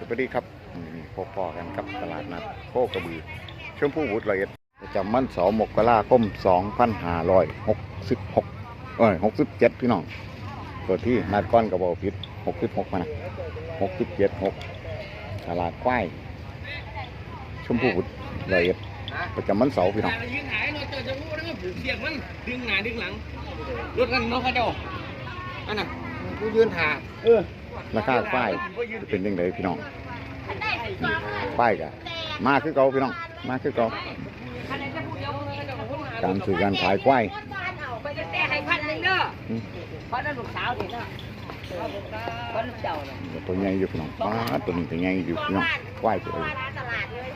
สวัสดีครับนี่พบพอกันกับตลาดนัดโคกระบือชมพู่บุตรละเอียดประจำมันเสาร์มกราคม2566เอ้ย67 พี่น้อง ตัวที่นัดก้อนกระบอกพิษ66มานะ67 6ตลาดควายชมพู่บุตรละเอียดประจำมันเสาร์พี่น้องแต่มันยิงหายเราเจอจะรู้นะเสียงมันดึงหน้าดึงหลังรถกันนกกระจอกอันน่ะกูยืนหาเออ ราคาควายจะเป็นยังไงพี่น้องควายกะมาคือเก่าพี่น้องมาคือเก่าการสื่อการขายควายไปจะแต่ให้พันหนึ่งเด้ออืมพันนั้นลูกสาวเด็กเนาะพันลูกเจ้าเนาะตัวใหญ่อยู่พี่น้องป้าดตัวนี้ตัวใหญ่อยู่พี่น้องควายตัวนี้ตลาดเลย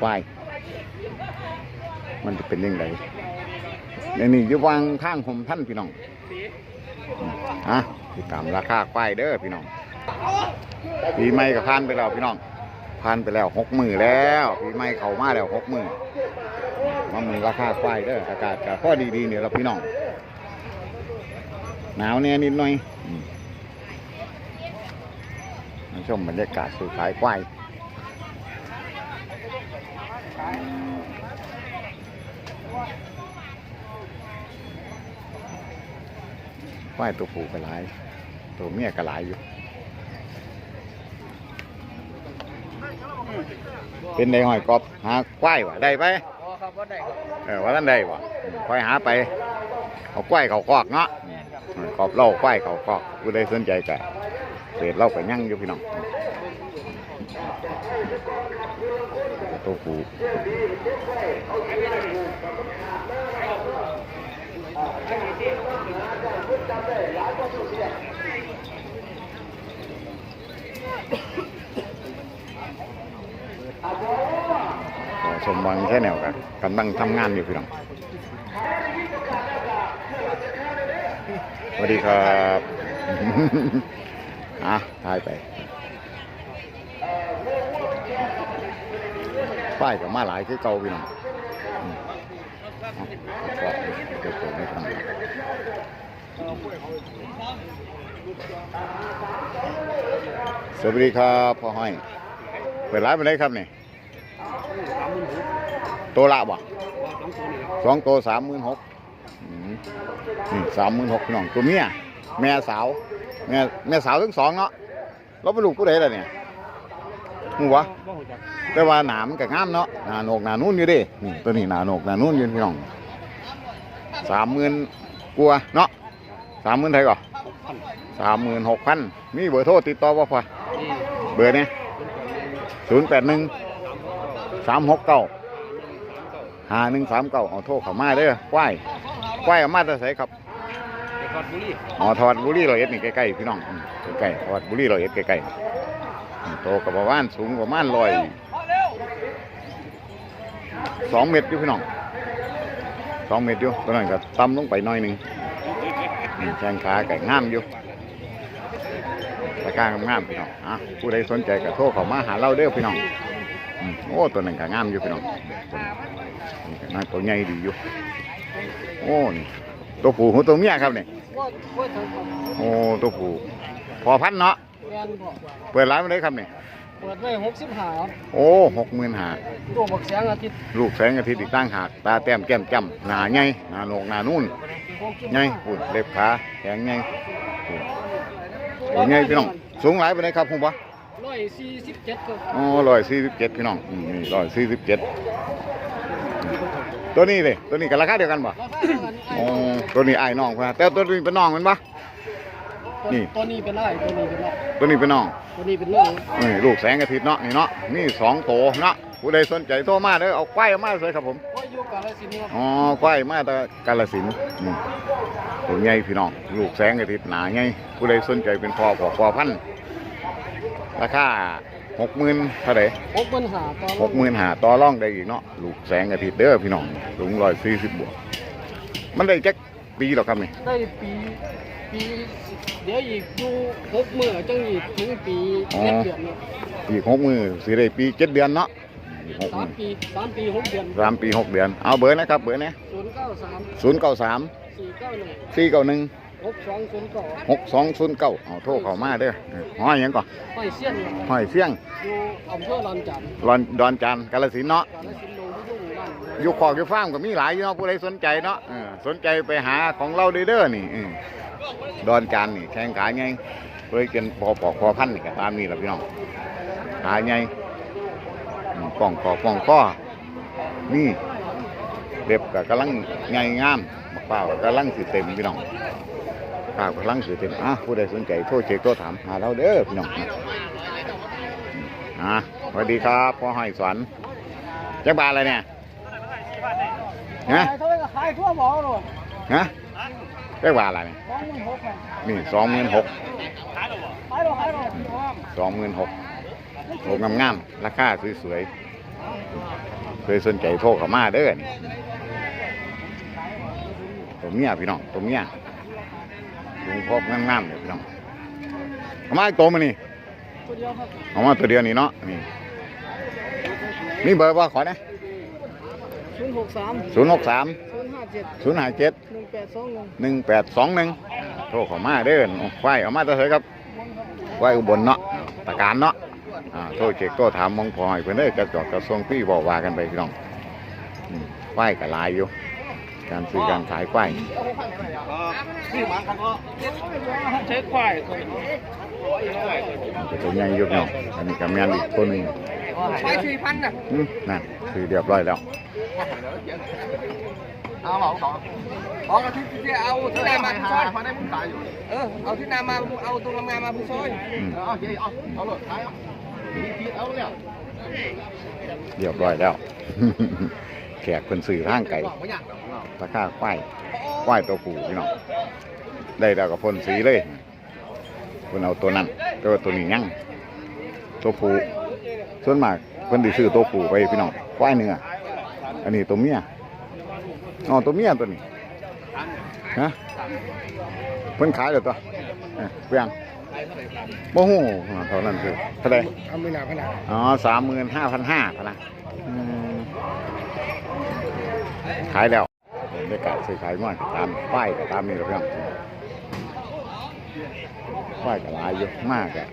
ควายมันจะเป็นยังไงในนี่อยู่วางข้างผมท่านพี่น้อง อะติดตามราคาควายเด้อพี่น้องปีใหม่ก็ผ่านไปแล้วพี่น้องผ่านไปแล้วหกมือแล้วปีใหม่เข้ามาแล้วหกมือมามือราคาควายเด้ออากาศก็พอดีๆเนี่ยเราพี่น้องหนาวเนี่ยนิดหน่อยมาชมบรรยากาศซื้อขายควาย ควายตัวผู้ก็หลาย ตัวเมียก็หลายอยู่ เป็นในหอยกอบหาควายวะได้ไปอ๋อครับว่าได้ครับเออว่าท่านได้วะควายหาไปเอาควายเขาคอกเนาะอืมกอบเล่าควายเขาคอกผู้ใดสนใจก็เศษเล่าก็ยั่งอยู่พี่น้องตัวผู้ ขอชมวังแค่แนวกันกำลังทำงานอยู่พี่น้องสวัสดีครับอะทายไปป้ายกับมาหลายคือเก่าพี่น้องอืมเอาก็เกิดเกิดไม่ทัน สวัสดีครับพ่อห้อยเปิดร้านไปเลยครับนี่ตัวละบ่สองตัวสามหมื่นหกนี่สามหมื่นหกน้องตัวเมียแม่สาวแม่แม่สาวทั้งสองเนาะเราเป็นลูกผู้ใดล่ะเนี่ยหูวะแต่ว่าหนามกับงามเนาะหนาโนกหนานุ่นอยู่ดินี่ตัวนี้หนาโนกหนานุ่นอยู่พี่น้องสามหมื่นกลัวเนาะ สามหมื่นไทยก่อนสามหมื่นหกพันมีเบอร์โทรติดต่อบ่พอเบอร์เนี่ยศูนย์แปดหนึ่งสามหกเก้าหาหนึ่งสามเก้าเอาโทรเข้ามาเด้อควายควายเอามาจะใส่ครับเด็กกอดบุรีอ๋อทอดบุรีร้อยเอ็ดนี่ใกล้ๆพี่น้องอืมใกล้ๆทอดบุรีร้อยเอ็ดใกล้ๆอืมโตกับประมาณสูงประมาณร้อยสองเมตรอยู่พี่น้องสองเมตรอยู่ตัวนั้นก็ต่ำลงไปหน่อยหนึ่งอืม แข้งขาไก่งามอยู่ราคางามพี่น้องอะผู้ใดสนใจก็โทรเข้ามาหาเราเด้อพี่น้องโอ้ตัวนั้นก็งามอยู่พี่น้องตัวนี้นี่ก็น่าตัวใหญ่ดีอยู่โอ้นี่ตัวผู้หัวตัวเมียครับเนี่ว่าว่าทางผมโอ้ตัวผู้พอพันเนาะเปิดร้านมาเลยครับเนี่ย เปิดไว้หกสิบห้าโอ้หกหมื่นหาตัวบักแสงอาทิตย์ลูกแสงอาทิตย์อีกตั้งหากตาแต้มแก้มจ้ำหนาใหญ่หนาโหนกหนานุ่นหกสิบใหญ่ปุ่นเล็บขาแข็งใหญ่ปุ่นโอ้ใหญ่พี่น้องสูงหลายไปไหนใดครับผมปะร้อยสี่สิบเจ็ดครับโอ้ร้อยสี่สิบเจ็ดพี่น้องอืมนี่ร้อยสี่สิบเจ็ดตัวนี้เลยตัวนี้กับราคาเดียวกันปะราคาเท่ากันไอ้โอ้ตัวนี้ไอ้ายน้องเพิ่นนะแต่ตัวนี้เป็นน้องแมันปะ นี่ตัวนี้เป็นไรตัวนี้เป็นไรตัวนี้เป็นน้องตัวนี้เป็นลูกนี่ลูกแสงอาทิตย์เนาะนี่เนาะนี่สองโตเนาะผู้ใดสนใจโทรมาเด้อเอาควายมาเลยครับผมว่าอยู่กาลสินธุ์ครับอ๋อควายมาแต่กาลสินธุ์นี่ตัวใหญ่พี่น้องลูกแสงอาทิตย์หนาใหญ่ผู้ใดสนใจเป็นพ่อขอพ่อพันธุ์ราคาหกหมื่นเท่าไหร่หกหมื่นห้าต่อหกหมื่นหาต่อร่องได้อีกเนาะลูกแสงอาทิตย์เด้อพี่น้องสูงร้อยสี่สิบบวกมันได้จักปีหรอกครับนี่ได้ปี ปีเดี๋ยวอีกอยู่หกมื่อจังอีกถึงปีเจ็ดเดือนเนี่ยอีกหกมือสิได้ปีเจ็ดเดือนเนาะอีกหกสามืมอปีสามปีหกเดือนสามปีหกเดือน เอาเบอร์นะครับเบอร์เนี้ยศูนย์เก้าสามศูนย์เก้าสามสี่เก้าหนึ่งสี่เก้าหนึ่งหหกสองศูนย์เก้าหกสองศูนย์เก้าเอาโทรเข้ามาเด้อเออห้อยหยังก่อนห้อยเสี้ยนห้อยเสียงอยู่อำเภอลอนจันทร์รอนดอนจันทร์กาลสินธุ์เนาะ กาฬสินธุ์ลงที่ยุ่งบ้านอยู่ขอกอยู่ฟาร์มก็มีหลายอยู่เนาะผู้ใดสนใจเนาะเออสนใจไปหาของเราเด้อเด้อนี่เออ ดอนจันทร์นี่แข่งขายไงเพื่อกินพอปอกพอพันนี่ก็ตามนี่แหละพี่น้องขายไงป้องคอป้องข้อนี่เด็บก็กำลังไงงามบักเป้าก็กำลังสิเต็มพี่น้องข้าวกำลังสิเต็มอะผู้ใดสนใจโทรเช็คโทรถามหาเราเด้อพี่น้องอะสวัสดีครับพ่อห้อยสวนจักบาทอะไรเนี่ยฮะขายเท่าไหร่ก็ขายทั่วหมอเลยฮะ จักบาอะไรเนี่ยสองหมื่นหกพันนี่สองหมื่นหกหรอขายหรอสองหมื่นหกโหงามๆราคาสวยๆเคยสนใจโทรเข้ามาเด้อนี่ตัวเมียพี่น้องตัวเมียลุงพบงามๆเลยพี่น้องเอามาอีกตัวมานี่เอามาตัวเดียวนี่เนาะนี่มีเบอร์ว่าขอนะ ศูนย์หกสามศูนย์หกสามศูนย์ห้าเจ็ดศูนย์ห้าเจ็ดหนึ่งแปดสองหนึ่งหนึ่งแปดสองหนึ่งโทรเข้ามาเด้อควายเอามาตัวเถอะครับควายอุบลเนาะตะการเนาะอ่าโทรเช็คโทรถามมองพอให้เพิ่นเด้อกระจอกกระทรวงพี่บอกว่ากันไปพี่น้องอืมควายก็หลายอยู่ การซื้อการขายควายนี่หมาครับพ่อใช้ควายก็ตัวใหญ่อยู่พี่น้องอันนี้ก็แม่นอีกตัวหนึงไปสี่พันน่ะอืมนั่นซื้อเรียบร้อยแล้ว เอาเหรอขอขอกระทิที่เอาที่นามาผู้ซอยพอได้มึงขายอยู่ เออ เอาที่นามา เอาตัวงามมาผู้ซอยเอาเดี๋ยวเอาเอาเลยขายเอาเอาแล้ว เรียบร้อยแล้ว แขกคนซื้อทางไก่ไม่อยากราคาควายควายตัวผู้พี่น้อง ได้แล้วก็พ่นสีเลยเพิ่นเอาตัวนั้นต่ว่าตัวนี้ยังตัวผู้ส่วนมากเพิ่นสิซื้อตัวผู้ไปพี่น้องควายเนื้อ อันนี้ตัวเมียอ๋อตัวเมียตัวนี้ฮะเพิ่นขายแล้วตัวเพียงบ่ฮู้เท่านั้นคือเท่าใดทำไม่หนาขนาอ๋อสามหมื่นห้าพันห้าพะนะขายแล้วได้กะซื้อขายง่วนก็ตามป้ายก็ตามนี่แหละพี่องป้ายก็หลายเยอะมากอะ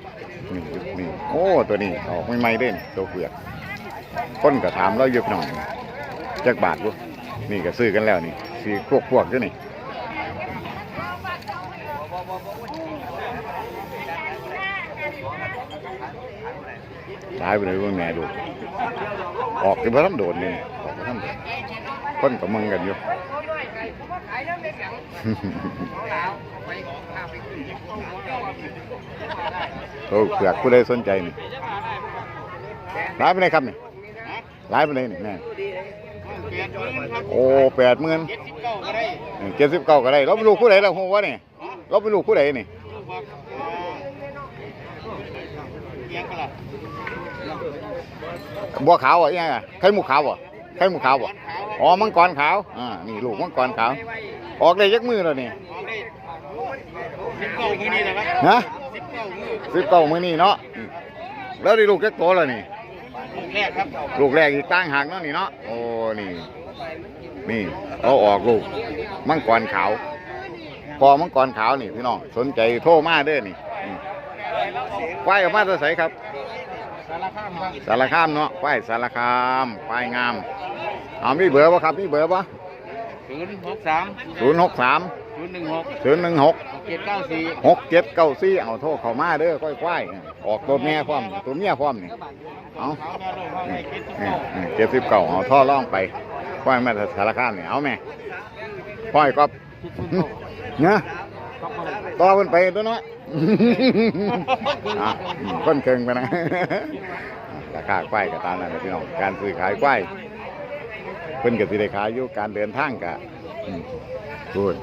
นี่นี่โอ้ตัวนี้ออกไม่ไม่เด่นตัวเผือกคนก็ถามเราเยอะพี่อง จักบาทบุนี่ก็ซื้อกันแล้วนี่ซื้อพวกพวกด้วยนี่ตายไปเลยว่าแม่ดูออกที่พระทำโดดนี่ออกพระทำโดดคนกับมึงกันอยู่โอ้เผือกผู้ใดสนใจนี่ร้ายไปเลยครับนี่ร้ายไปเลยนี่แม่ โอ้แปดหมื่นเจ็ดสิบเก้าก็ได้เจ็ดสิบเก้าก็ได้เราไปลูกผู้ใดเราหัวนี่เราไปลูกผู้ใดนี่เลี้ยงกันละบัวขาวอะยังไงไข่มุกขาวอะไข่มุกขาวอะอ๋อมังกรขาวอ่านี่ลูกมังกรขาว ออกได้ยักมือแล้วนี่สิบเก้ามือนี่นะครับฮะสิบเก้ามือสิบเก้ามือนี่เนาะอืมแล้วได้ลูกแค่โตแล้วนี่ ลูกแรกครับลูกแรกอีกตั้งหากเนาะนี่เนาะโอ้นี่ นี่เอาออกลูกมังกรขาว พอมังกรขาวนี่พี่น้องสนใจโทรมาเด้อนี่อืมควายกับมาตัวใสครับ สารข้ามครับสารคามเนาะควายสารคามควายงามเอามีเบอร์ป่ะครับมีเบอร์ป่ะศูนย์หกสามศูนย์หกสามศูนย์หนึ่งหกศูนย์หนึ่งหก เจ็ดเก้าสี่หกเจ็ดเก้าสี่เอาโทรเข้ามาเด้อควายควายออกตัวแม่พร้อมตัวเมียพร้อมนี่เอาเขาแม่ลงเขาให้คิดสิบนี่เก้านี่เจ็ดสิบเก้าเอาท่อร่องไปควายมาจากสารคามนี่เอาแม่ควายก็เนี่ยต่อมันไปตัวเนาะอะคนเคิงไปนะราคาควายก็ตามนั้นนะพี่น้องการซื้อขายควายเพิ่นก็สิได้ขายอยู่การเดินทางกะ พูด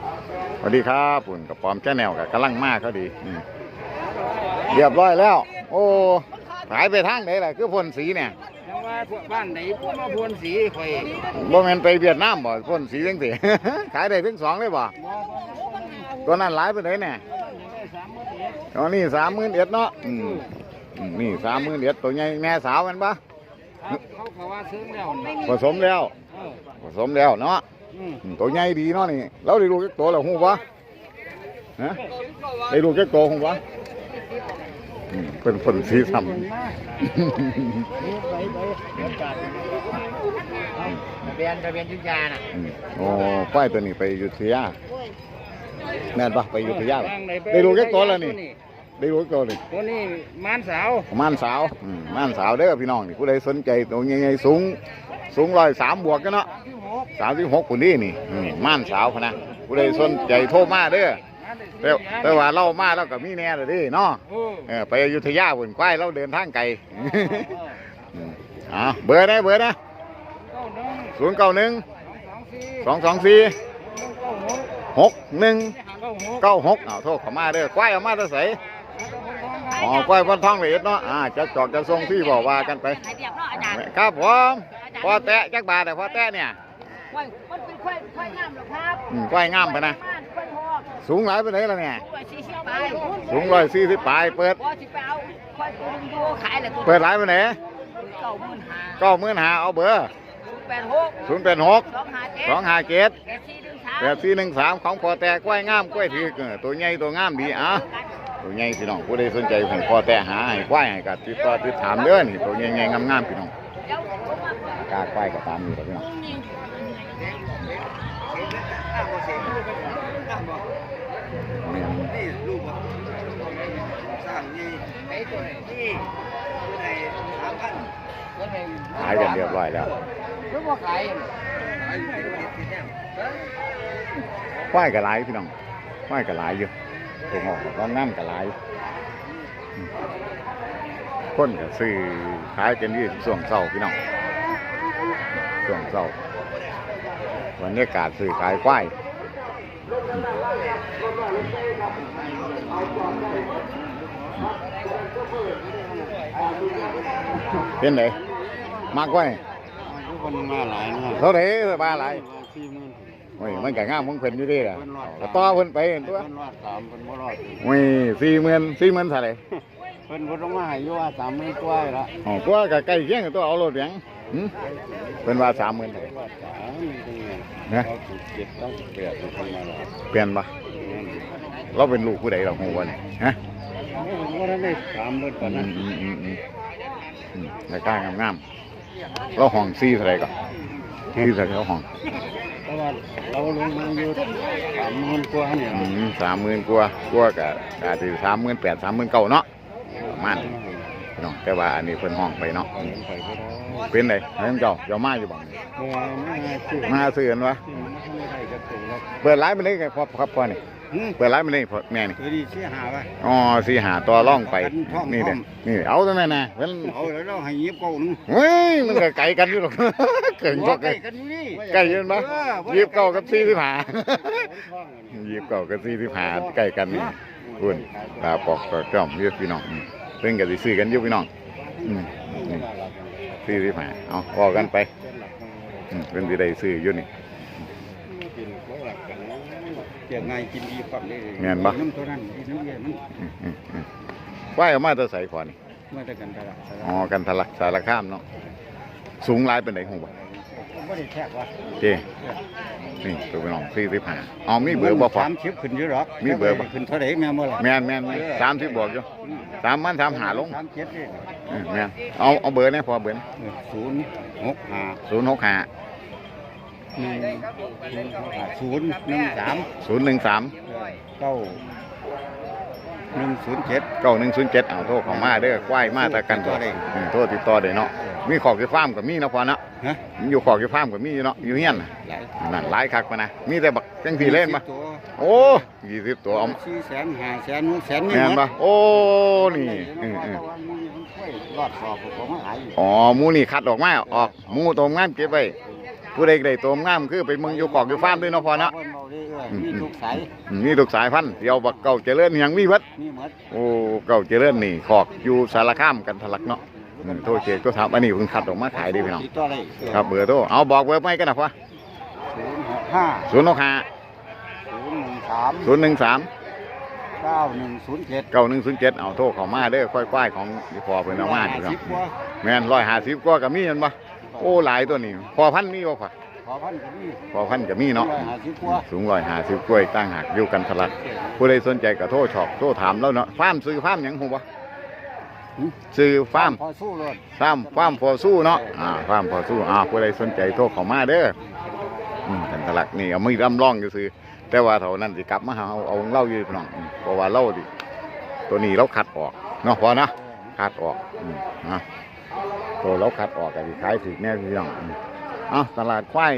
สวัสดีครับปุ่นกับปอมแค่แนวกับกำลังมากเขาดีอืมเรียบร้อยแล้ว โอ้ขายไปทางไหนล่ะคือพ่นสีเนี่ยยังว่าพวกบ้านไหนพวกมาพวนสีคอยบ่แม่นไปเวียดนามบ่พ่นสีจังสิขายได้ถึงสองเลยบ่ตัวนั้นหลายไปไหนเนี่ยตอนนี้สามหมื่นเอ็ดเนาะอืมอืมนี่สามหมื่นเอ็ดตัวใหญ่แม่สาวแมันปะเขาเขาว่าซื้อแล้วนี่ผสมแล้วเออผสมแล้วเนาะอืมอืม ตัวใหญ่ดีเนาะนี่เราได้ลูกจักตัวแล้วฮู้ปะฮะได้ลูกแค่โตของวะอืมเป็นผลสีซ้ทะเบียนทะเบียนยุทธยาน่ะำอืมโอ้ป้ายตัวนี้ไปอยุธยาแม่นปะไปอยุธยาปะได้ลูกแค่โตแล้วนี่ได้ลูกแค่โตนี่ตัวนี้มานสาวม่านสาวอืมม่านสาวเด้อพี่น้องนี่ผู้ใดสนใจตัวใหญ่ๆสูงสูงร้อยสามบวกกันเนาะ สามสิบหกคนนี้นี่อืมม่านสาวพะนะผู้ใดสนใจโทรมาเด้อแต่แต่ว่าเล่ามาแล้วก็มีแน่เลยดิเนาะเออไปอยุธยาบนควายเราเดินทางไกลอืมอ่าเบอร์ได้เบอร์นะศูนย์เก้าหนึ่งสองสองสี่หกหนึ่งเก้าหกเอาโทษเขามาเด้อควายเอามาแตะใสอ๋อควายพันทองละเอียดเนาะอ่าจะจอกจะทรงพี่บอกว่ากันไปให้เรียบเนาะอาจารย์ครับผมพอแตะจักบาทแต่พอแตะเนี่ย ไว้มันเป็นควายควายงามเหรอครับอืมควายงามไปนะ ควายทองสูงหลายไปไหนแล้วเนี่ยควายสี่สิบไปสูงร้อยสี่สิบปลายเปิด พอสิไปเอาควายตัวหนึงดูขายแหละตัวเปิดหลายไปไหนเก้าหมื่นห้าเก้าหมื่นหาเอาเบอร์แปดหกศูนย์แปดหกสองห้าเจ็ดสองห้าเจ็ดแปดสี่หนึ่งสามแปดสี่หนึ่งสามของพอแตะกล้วยงามกล้วยถือเออตัวใหญ่ตัวงามดีอะตัวใหญ่พี่น้องผู้ใดสนใจให้พอแตะหาให้กล้วยให้กัติดต่อติดถามเด้อนี่ตัวใหญ่ๆงามๆพี่น้องเดี๋ยวผมมากล้ากล้วยก็ตามอยู่แล้วพี่น้อง แม่นนี่ลูกสร้างนี่ไอ้ตัวนี่ในสามพันขายกันเรียบร้อยแล้วลูกว่าขายกล้วยก็หลายพี่น้องกล้วยก็หลายอยู่ตัวงอกก็งามก็หลายอืมคนก็ซื้อขายกันยู่ช่วงเช้าพี่น้องช่วงเช้า บรรยากาศซื้อขายควายอืมเป็นไงมากกว่าทุกคนมาหลายนะเท่าไหร่บ้าหลายสี่หมื่นโอ้ยมันก็งามของเพิ่นอยู่เดีล่ะก็ต่อเพิ่นไปตัวเพิ่นรอดสามเพิ่นบ่รอดโอ้ยสี่หมื่นสี่หมื่นเท่าไหร่เพิ่นบ่ต้องมาให้อยู่ว่าสามหมื่นกว่าละอ๋อตัวก็ใกล้เคียงกับตัวเอารถเลี้ยง หึเพิ่นว่าสามหมื่นเท่าไหร่รอดสามนี่เป็นไงนะเขาถูกเจ็ดต้องแปดถูกคนมาหลายเปลี่ยนปะเราเป็นลูกผู้ใดเราฮู้บ่เนี่ยฮะผมว่าได้สามหมื่นกอืว่านั้นมอืมอืมอืมอืมรายการงามๆเราห้องซี่เท่าไหร่ก็ซี่เท่าไหร่เราห้องแต่ว่าเราลงมาอยู่สามหมื่นกว่าเนี่ยอืมสามหมื่นกว่ากว่าก็อาจสิสามหมื่นแปดสามหมื่นเก้าเนาะประมาณนี้ พี่น้องแต่ว่าอันนี้เพิ่นห้องไปเนาะไปก็ได้เป็นไดเฮ้ยเจ้าเจ้ามาอยู่บ้างเมื่อมาซื้อมาซื้อกันวะไม่ได้ก็ถึงแล้วเปิดร้านไปเลยครับครับพ่อนี่หืมเปิดร้านไปเลยพ่อแม่นี่เออดีเสียหาไว้อ๋อสีหาตัวร่องไปท่อมนี่เด้อท่อม นี่เอาตัวแม่นะเพิ่นเอาแล้วเราให้ยิบเก้าหนึงเฮ้ยมันก็ไกลกันอยู่หรอก เกินก็ไกล กันอยู่นี่ไกลอยืนปะยีบเก้ากับสี่สิบห้ายีบเก้ากับสี่สิบห้าใกล้กันนี่คุณตาปอกก็จ้อมเรียกพี่น้องอืม เพิ่นก็สิซื้อกันอยู่พี่น้องอืมนี่สี่สิบห้าเอาพอกันไปอืมเพิ่นสิได้ซื้ออยู่นี่เกี่ยงไงกินดีความได้แม่นบ่ น้ำตัวนั้นดีน้ำเย็นมันอืมอืมอืมว่ายออกมาแตัวใส่ก่อนนี่เมื่อแต่กันตลาดอ๋อกันทะลักสารข้ามเนาะสูงหลายเป็นไหนหูบ่ไม่ได้แทกว่าเจ นี่ตัวเป็นน้องสี่สิบห้าอ๋อมีเบอร์บ่พอ สามชิปขึ้นอยู่หรอกมีเบอร์บ่ ขึ้นเท่าไหร่แม่เมื่อไหร่แม่นแม่นสามสิบบวกอยู่สามมันสามหาลงสามเจ็ดนี่อืมแม่นเอาเอาเบอร์เนี่ยพอเบอร์ศูนย์หกห้าศูนย์หกห้าหนึ่งศูนย์หนึ่งสามศูนย์หนึ่งสามเก้าหนึ่งศูนย์เจ็ด เก้าหนึ่งศูนย์เจ็ดเอาโทรเข้ามาเด้อควายมาตะกันติดต่อได้อืมโทรติดต่อได้เนาะ มีขอกอยู่ฟาร์มกับมีเนาะพอเนาะฮะมีอยู่ขอกอยู่ฟาร์มกับมีอยู่เนาะอยู่เฮียนน่ะหลายนั่นหลายคักมานะมีแต่บักจังสีเล่นปะตัวโอ้ยี่สิบตัวเอาสี่แสนห้าแสนหกแสนนี่แม่นหมปะดโอ้นี่อืมอืมรอดสอบผมมาหลายอยู่อ๋อหมูนี่คัดออกมาออกหมูตัวงามเก็บไว้ผู้ใดได้ตัวงามคือไปเมึงอยู่กอกอยู่ฟาร์มด้วยเนาะพอเนาะพิ่เอาเรื่อยๆมีทุกสายอืมมีทุกสายพันธุ์เดี๋ยวบักเก่าเจริญยังมีเบัด มีหมด โอ้เก่าเจริญนี่ขอกอยู่สารคามกันทะลักเนาะ อืมโทษเจก็ทำอันนี้เพิ่งคัดออกมาขายเดีพี่น้อง ติดต่อได้ครับเบอร์โทรเอาบอกเบอร์ไม่กันนะพ่อศูนย์หกห้าศูนย์หกห้าศูนย์หนึ่งสามศูนย์หนึ่งสามเก้าหนึ่งศูนย์เจ็ดเก้าหนึ่งศูนย์เจ็ดเอาโทรเข้ามาเด้อค่อยๆของที่พอเพิ่นเอามาพี่น้องสิบกว่าแม่นร้อยห้าสิบกว่ากับมีเห็นปะโอ้หลายตัวนี่พอพันธุ์มีบ่พ่อขอพันก็มีพอพันธุ์ก็มีเนาะ ร้อยห้าสิบกว่าสูงร้อยหาสิบกล้วยตั้งหักอยู่กันทะลักผู้ใดสนใจก็โทรชอบโทรถามแล้วเนาะฟาร์มซื้อฟาร์มหยังหูบ่ ซื้อฟาร์มพอสู้รถฟาร์มฟาร์มพอสู้เนาะอ่าฟาร์มพอสู้อ่าผู้ใดสนใจโทรเข้ามาเด้ออืมกันทะลักนี่เอามือรำร่องซื้อๆแต่ว่าเท่านั้นสิกลับมาหาเอาเอาของเล่าอยู่พี่น้องอืมเพราะว่าเล่าดิตัวนี้เราคัดออกเนาะพอนะคัดออกอืมอะตัวเราคัดออกก็สิขายถึกแน่พี่น้องอืมเอาตลาดควาย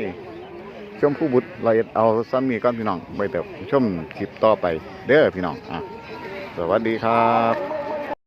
ชมผู้บุตรเราเอาซ้ำมีก้อนพี่น้องไปแต่ชมคลิปต่อไปเด้อพี่น้องอะสวัสดีครับ